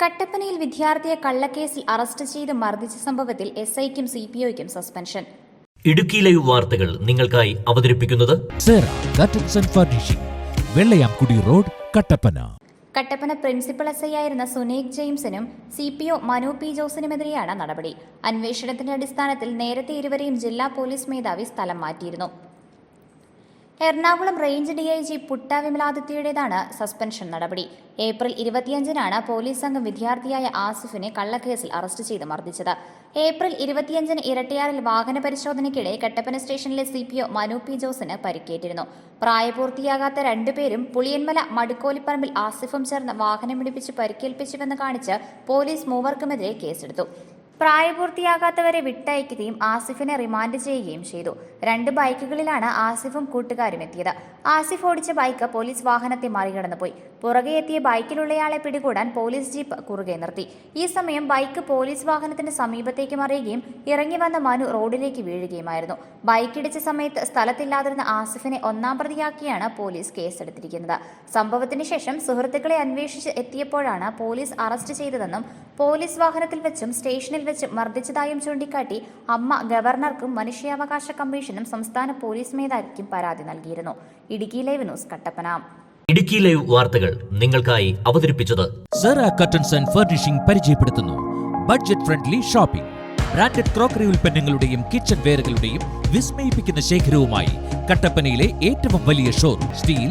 കട്ടപ്പനയിൽ വിദ്യാർത്ഥിയെ കള്ളക്കേസിൽ അറസ്റ്റ് ചെയ്ത് മർദ്ദിച്ച സംഭവത്തിൽ എസ് ഐക്കും സി പി ഒയ്ക്കും സസ്പെൻഷൻ ഇടുക്കി ലൈവ് വാർത്തകൾ നിങ്ങൾക്കായി അവതരിപ്പിക്കുന്നത് Vellayamkudy road Kattappana. Kattappana principal S I ആയിരുന്ന Sunek ജെയിംസിനും C P O Manu P ജോസിനുമെതിരെയാണ് നടപടി. അന്വേഷണത്തിന്റെ അടിസ്ഥാനത്തിൽ നേരത്തെ ഇരുവരെയും ജില്ലാ പോലീസ് മേധാവി സ്ഥലം മാറ്റിയിരുന്നു. Ernakulam range D I G Putta വിമലാദിത്യയുടേതാണ് suspension നടപടി. ഏപ്രിൽ ഇരുപത്തിയഞ്ചിനാണ് പോലീസ് സംഘം വിദ്യാർത്ഥിയായ ആസിഫിനെ കള്ളക്കേസിൽ അറസ്റ്റ് ചെയ്ത് മർദ്ദിച്ചത്. ഏപ്രിൽ ഇരുപത്തിയഞ്ചിന് ഇരട്ടിയാറിൽ വാഹന പരിശോധനയ്ക്കിടെ കട്ടപ്പന സ്റ്റേഷനിലെ C P O Manu P ജോസിന് പരിക്കേറ്റിരുന്നു. പ്രായപൂർത്തിയാകാത്ത രണ്ടുപേരും പുളിയന്മല മടുക്കോലിപ്പറമ്പിൽ ആസിഫും ചേർന്ന് വാഹനം പിടിപ്പിച്ച് പരിക്കേൽപ്പിച്ചുവെന്ന് കാണിച്ച് പോലീസ് മൂവർക്കുമെതിരെ കേസെടുത്തു. പ്രായപൂർത്തിയാകാത്തവരെ വിട്ടയക്കുകയും ആസിഫിനെ റിമാൻഡ് ചെയ്യുകയും ചെയ്തു. രണ്ട് ബൈക്കുകളിലാണ് ആസിഫും കൂട്ടുകാരും എത്തിയത്. ആസിഫ് ഓടിച്ച ബൈക്ക് പോലീസ് വാഹനത്തെ മറികടന്നുപോയി. പുറകെ എത്തിയ ബൈക്കിലുള്ളയാളെ പിടികൂടാൻ പോലീസ് ജീപ്പ് കുറുകെ നിർത്തി. ഈ സമയം ബൈക്ക് പോലീസ് വാഹനത്തിന് സമീപത്തേക്ക് മറിയുകയും ഇറങ്ങി വന്ന മനു റോഡിലേക്ക് വീഴുകയുമായിരുന്നു. ബൈക്കിടിച്ച സമയത്ത് സ്ഥലത്തില്ലാതിരുന്ന ആസിഫിനെ ഒന്നാം പ്രതിയാക്കിയാണ് പോലീസ് കേസെടുത്തിരിക്കുന്നത്. സംഭവത്തിന് ശേഷം സുഹൃത്തുക്കളെ അന്വേഷിച്ച് എത്തിയപ്പോഴാണ് പോലീസ് അറസ്റ്റ് ചെയ്തതെന്നും പോലീസ് വാഹനത്തിൽ വെച്ചും സ്റ്റേഷനിൽ വെച്ച് മർദ്ദിച്ചതായും ചൂണ്ടിക്കാട്ടി അമ്മ ഗവർണർക്കും മനുഷ്യാവകാശ കമ്മീഷനും സംസ്ഥാന പോലീസ് മേധാവിക്കും പരാതി നൽകിയിരുന്നു. Idukki live news Kattappana. Idukki live വാർത്തകൾ നിങ്ങൾക്കായി അവതരിപ്പിച്ചത് സെറ കർട്ടൻസ് ആൻഡ് ഫർണിഷിംഗ് പരിചയപ്പെടുത്തുന്നു. Budget friendly shopping branded crockery ഉൽപ്പന്നങ്ങളുടെയും കിച്ചൺ വെയറുകളുടെയും വിസ്മയിപ്പിക്കുന്ന ശേഖരവുമായി കട്ടപ്പനയിലെ ഏറ്റവും വലിയ showroom steel